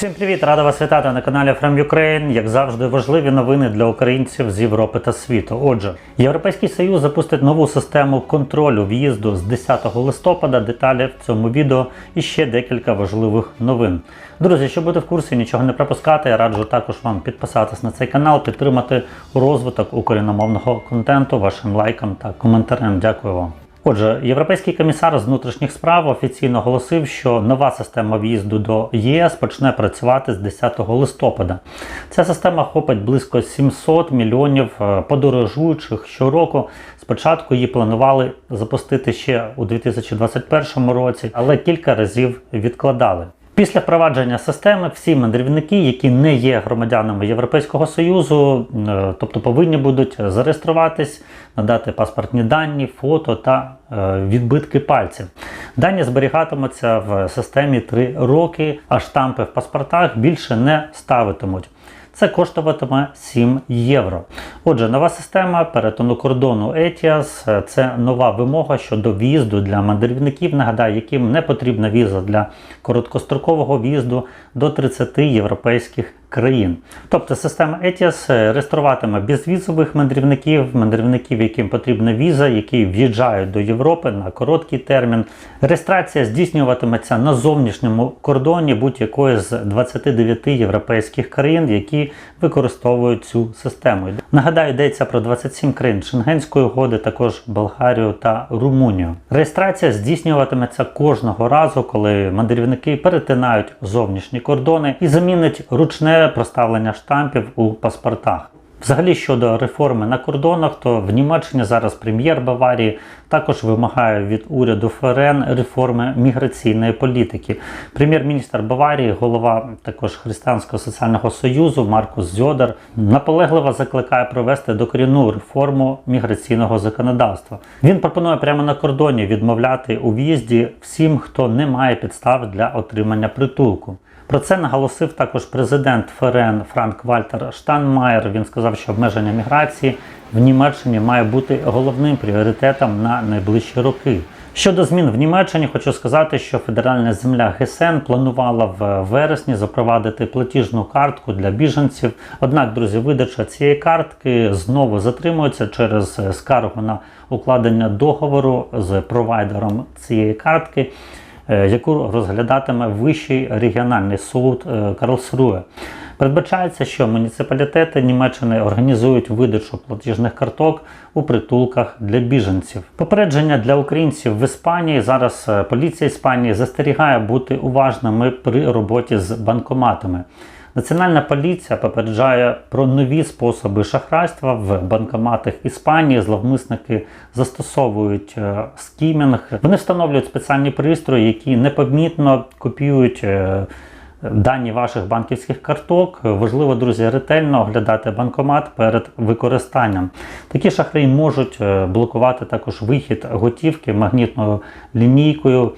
Всім привіт! Рада вас вітати на каналі From Ukraine. Як завжди, важливі новини для українців з Європи та світу. Отже, Європейський Союз запустить нову систему контролю в'їзду з 10 листопада. Деталі в цьому відео і ще декілька важливих новин. Друзі, щоб бути в курсі, нічого не пропускати, я раджу також вам підписатись на цей канал, підтримати розвиток україномовного контенту вашим лайком та коментарем. Дякую вам. Отже, європейський комісар з внутрішніх справ офіційно оголосив, що нова система в'їзду до ЄС почне працювати з 10 листопада. Ця система охопить близько 700 мільйонів е, подорожуючих щороку. Спочатку її планували запустити ще у 2021 році, але кілька разів відкладали. Після впровадження системи всі мандрівники, які не є громадянами Європейського Союзу, е, тобто повинні будуть зареєструватись, надати паспортні дані, фото та е, відбитки пальців. Дані зберігатимуться в системі 3 роки, а штампи в паспортах більше не ставитимуть. Це коштуватиме 7 євро. Отже, нова система перетину кордону ETIAS – це нова вимога щодо в'їзду для мандрівників. Нагадаю, яким не потрібна віза для короткострокового в'їзду до 30 європейських країн. Тобто система ETIAS реєструватиме безвізових мандрівників, мандрівників, яким потрібна віза, які в'їжджають до Європи на короткий термін. Реєстрація здійснюватиметься на зовнішньому кордоні будь-якої з 29 європейських країн, які використовують цю систему. Нагадаю, йдеться про 27 країн Шенгенської угоди, також Болгарію та Румунію. Реєстрація здійснюватиметься кожного разу, коли мандрівники перетинають зовнішні кордони і замінить ручне проставлення штампів у паспортах. Взагалі щодо реформи на кордонах, то в Німеччині зараз прем'єр Баварії також вимагає від уряду ФРН реформи міграційної політики. Прем'єр-міністр Баварії, голова також Християнського соціального союзу Маркус Зьодер наполегливо закликає провести докорінну реформу міграційного законодавства. Він пропонує прямо на кордоні відмовляти у в'їзді всім, хто не має підстав для отримання притулку. Про це наголосив також президент ФРН Франк Вальтер Штанмаєр. Він сказав, що обмеження міграції в Німеччині має бути головним пріоритетом на найближчі роки. Щодо змін в Німеччині, хочу сказати, що федеральна земля ГСН планувала в вересні запровадити платіжну картку для біженців. Однак, друзі, видача цієї картки знову затримується через скаргу на укладення договору з провайдером цієї картки яку розглядатиме Вищий регіональний суд Карлсруе. Передбачається, що муніципалітети Німеччини організують видачу платіжних карток у притулках для біженців. Попередження для українців в Іспанії зараз поліція Іспанії застерігає бути уважними при роботі з банкоматами. Національна поліція попереджає про нові способи шахрайства в банкоматах Іспанії. Зловмисники застосовують скімінг. Вони встановлюють спеціальні пристрої, які непомітно копіюють. Дані ваших банківських карток важливо, друзі, ретельно оглядати банкомат перед використанням. Такі шахраї можуть блокувати також вихід готівки магнітною лінійкою.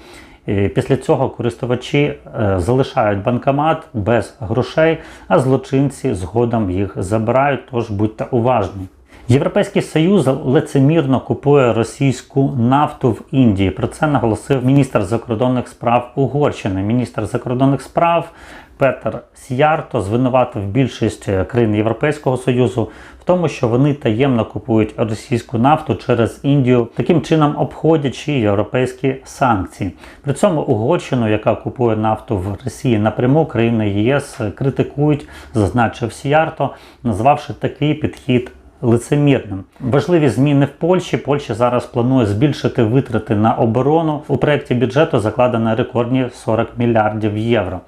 Після цього користувачі залишають банкомат без грошей, а злочинці згодом їх забирають, тож будьте уважні. Європейський Союз лицемірно купує російську нафту в Індії. Про це наголосив міністр закордонних справ Угорщини. Міністр закордонних справ Петер Сіярто звинуватив більшість країн Європейського Союзу в тому, що вони таємно купують російську нафту через Індію, таким чином обходячи європейські санкції. При цьому Угорщину, яка купує нафту в Росії напряму, країни ЄС критикують, зазначив Сіярто, назвавши такий підхід лицемірним. Важливі зміни в Польщі. Польща зараз планує збільшити витрати на оборону. У проєкті бюджету закладено рекордні 40 мільярдів євро.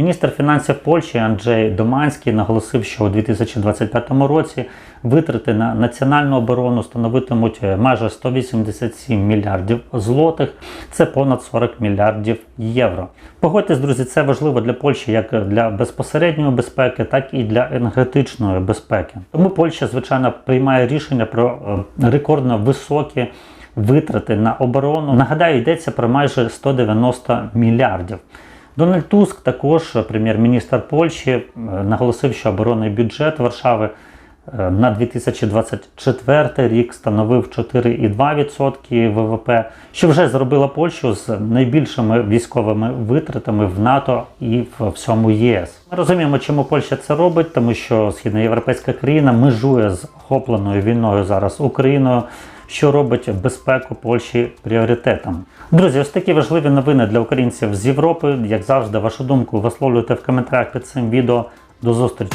Міністр фінансів Польщі Анджей Доманський наголосив, що у 2025 році витрати на національну оборону становитимуть майже 187 мільярдів злотих. Це понад 40 мільярдів євро. Погодьтесь, друзі, це важливо для Польщі як для безпосередньої безпеки, так і для енергетичної безпеки. Тому Польща, звичайно, приймає рішення про рекордно високі. Витрати на оборону нагадаю, йдеться про майже 190 мільярдів. Дональд Туск, також прем'єр-міністр Польщі, наголосив, що оборонний бюджет Варшави е, на 2024 рік становив 4,2% ВВП, що вже зробила Польщу з найбільшими військовими витратами в НАТО і в всьому ЄС. Ми розуміємо, чому Польща це робить, тому що східноєвропейська країна межує з охопленою війною зараз Україною що робить безпеку Польщі пріоритетом. Друзі, ось такі важливі новини для українців з Європи. Як завжди, вашу думку висловлюйте в коментарях під цим відео. До зустрічі!